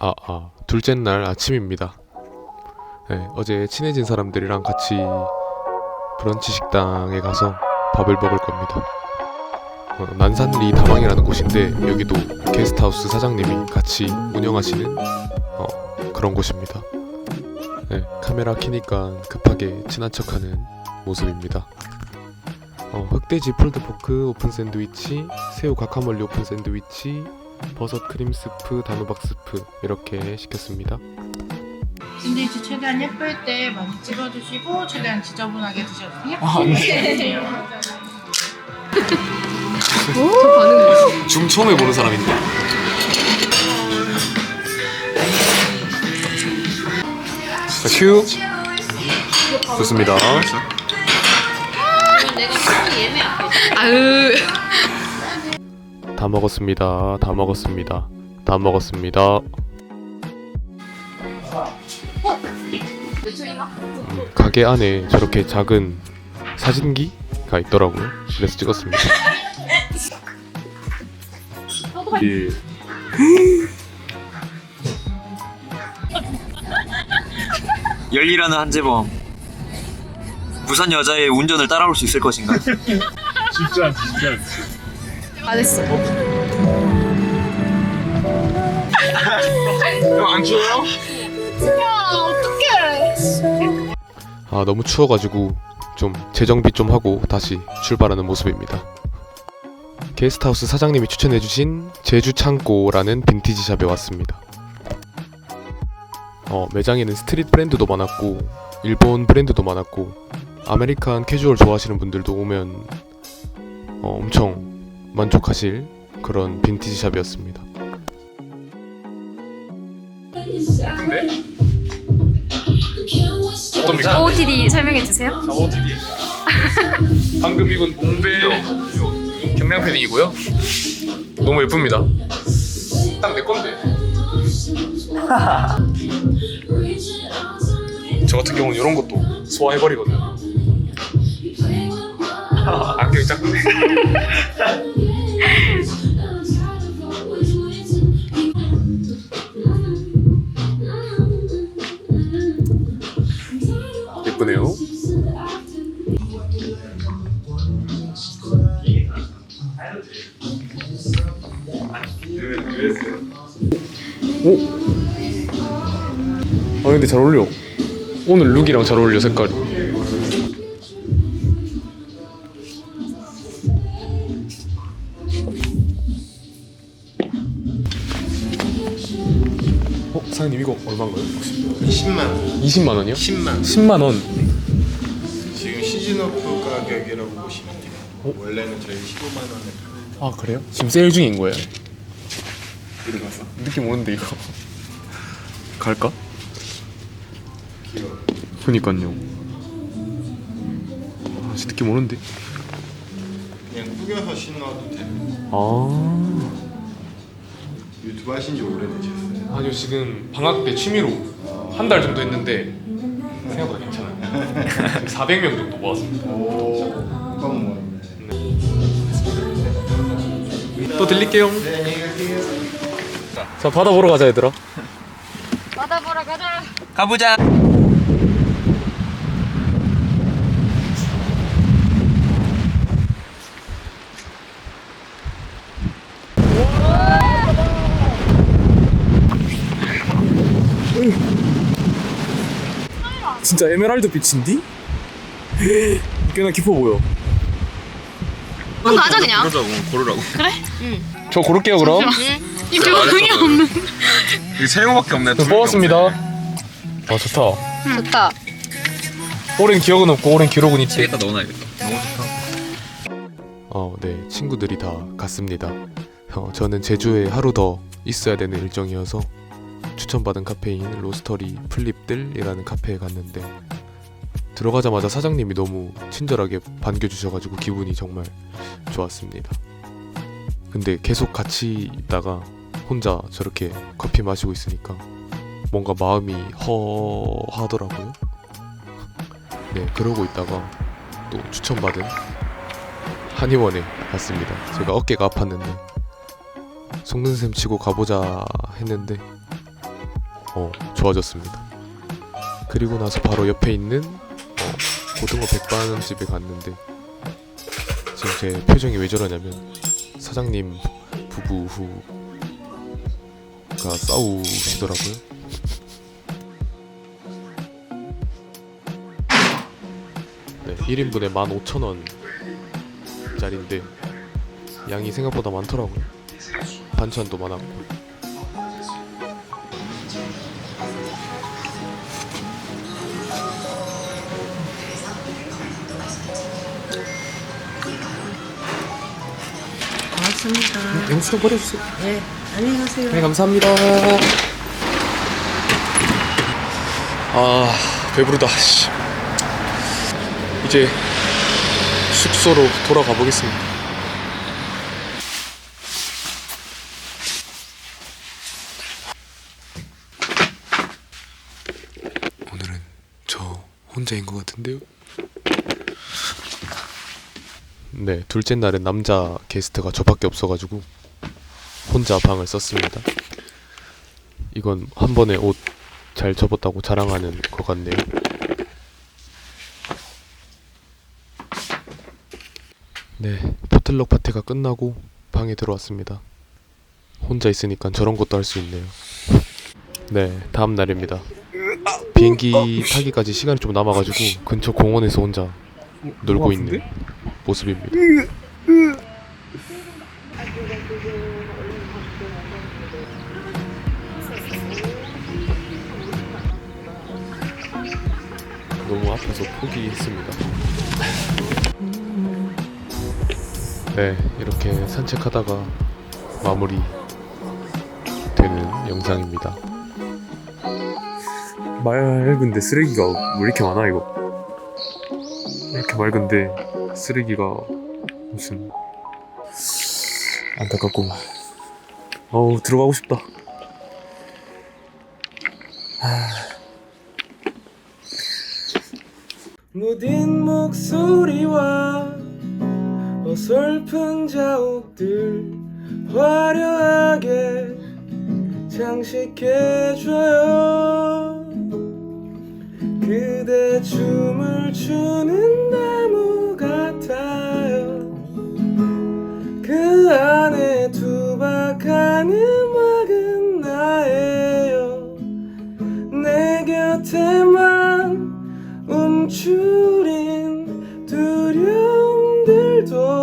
아, 아, 둘째 날 아침입니다. 네, 어제 친해진 사람들이랑 같이 브런치 식당에 가서 밥을 먹을 겁니다. 어, 난산리 다방이라는 곳인데 여기도 게스트하우스 사장님이 같이 운영하시는 어, 그런 곳입니다. 네, 카메라 켜니까 급하게 친한 척하는 모습입니다. 어, 흑돼지 폴드포크 오픈 샌드위치, 새우 가카몰리 오픈 샌드위치, 버섯 크림 스프, 단호박 스프 이렇게 시켰습니다. 샌드위치 최대한 예쁠 때 많이 찍어주시고 최대한 지저분하게 드셔주세요. 아, 네. 중 처음 해보는 사람인데. 자, 큐. 좋습니다. 아으 다 먹었습니다. 다 먹었습니다. 다 먹었습니다. 음, 가게 안에 저렇게 작은 사진기가 있더라고요. 그래서 찍었습니다. 예. 열일하는 한재범 부산 여자의 운전을 따라올 수 있을 것인가 안 했어 아 너무 추워가지고 좀 재정비 좀 하고 다시 출발하는 모습입니다. 게스트하우스 사장님이 추천해주신 제주 창고라는 빈티지 샵에 왔습니다. 어, 매장에는 스트릿 브랜드도 많았고 일본 브랜드도 많았고 아메리칸 캐주얼 좋아하시는 분들도 오면 어, 엄청 만족하실 그런 빈티지 샵이었습니다. 어떻습니까? OOTD 설명해 주세요 방금 입은 봄베 경량 패딩이고요. 너무 예쁩니다. 딱 내 건데. 저 같은 경우는 이런 것도 소화해버리거든요. 안경이 작네. 예쁘네요. 아 근데 잘 어울려. 오늘 룩이랑 잘 어울려 색깔이. 어 사장님 이거 얼마인가요? 혹시? 10만 원. 20만 원이요? 10만 10만 원. 지금 시즌오프 가격이라고 보시면 돼요. 원래는 저희 15만 원에 팔아요. 아 그래요? 지금 세일 중인 거예요? 들어가서 느낌 오는데 이거 갈까? 귀여워. 그니까요. 아 진짜 느낌 오는데. 그냥 꾸겨서 신어도 돼요. 아. 유튜브 하신 지 오래되셨어요? 아니요 지금 방학 때 취미로 한 달 정도 했는데 생각보다 괜찮아요. 400명 정도 모았습니다. 오, 한번 뭐. 또 들릴게요. 네, 안녕히 가세요. 자 바다 보러 가자 얘들아. 바다 보러 가자 가보자 진짜 에메랄드 빛인디? 꽤나 깊어 보여. 그럼 가자 그냥 고르자고 고르라고 저 고를게요 그럼. 이 병이 없는 이게 세 명밖에 없네 저 뽑았습니다. 아 좋다. 좋다 오랜 기억은 없고 오랜 기록은 있지. 여기다 넣어놔야겠다 너무 좋다 어, 네 친구들이 다 갔습니다. 어, 저는 제주에 하루 더 있어야 되는 일정이어서 추천받은 카페인 로스터리 플립들이라는 카페에 갔는데 들어가자마자 사장님이 너무 친절하게 반겨주셔가지고 기분이 정말 좋았습니다. 근데 계속 같이 있다가 혼자 저렇게 커피 마시고 있으니까 뭔가 마음이 허하더라고요. 네, 그러고 있다가 또 추천받은 한의원에 갔습니다. 제가 어깨가 아팠는데 속는 셈 치고 가보자 했는데 어, 좋아졌습니다. 그리고 나서 바로 옆에 있는 어, 고등어 백반 집에 갔는데 지금 제 표정이 왜 저러냐면 사장님 부부 후가 싸우시더라고요. 네, 1인분에 15,000원짜리인데 양이 생각보다 많더라고요. 반찬도 많았고. 고맙습니다. 영수증 버려주세요. 네, 안녕히 가세요. 네, 감사합니다. 아, 배부르다. 씨. 이제 숙소로 돌아가 보겠습니다. 오늘은 저 혼자인 것 같은데요. 네, 둘째 날은 남자 게스트가 저밖에 없어가지고 혼자 방을 썼습니다. 이건 한 번에 옷 잘 접었다고 자랑하는 것 같네요. 네, 포틀럭 파티가 끝나고 방에 들어왔습니다. 혼자 있으니까 저런 것도 할 수 있네요. 네, 다음 날입니다. 비행기 타기까지 시간이 좀 남아가지고 근처 공원에서 혼자 놀고 있는 모습입니다. 너무 아파서 포기했습니다. 네, 이렇게 산책하다가 마무리 되는 영상입니다. 맑은데 쓰레기가 왜 이렇게 많아 이거? 이렇게 맑은데 쓰레기가 무슨 안타깝구만. 어우 들어가고 싶다. 무딘 목소리와 어설픈 자욱들 화려하게 장식해줘요 그대 춤을 추는 tudo.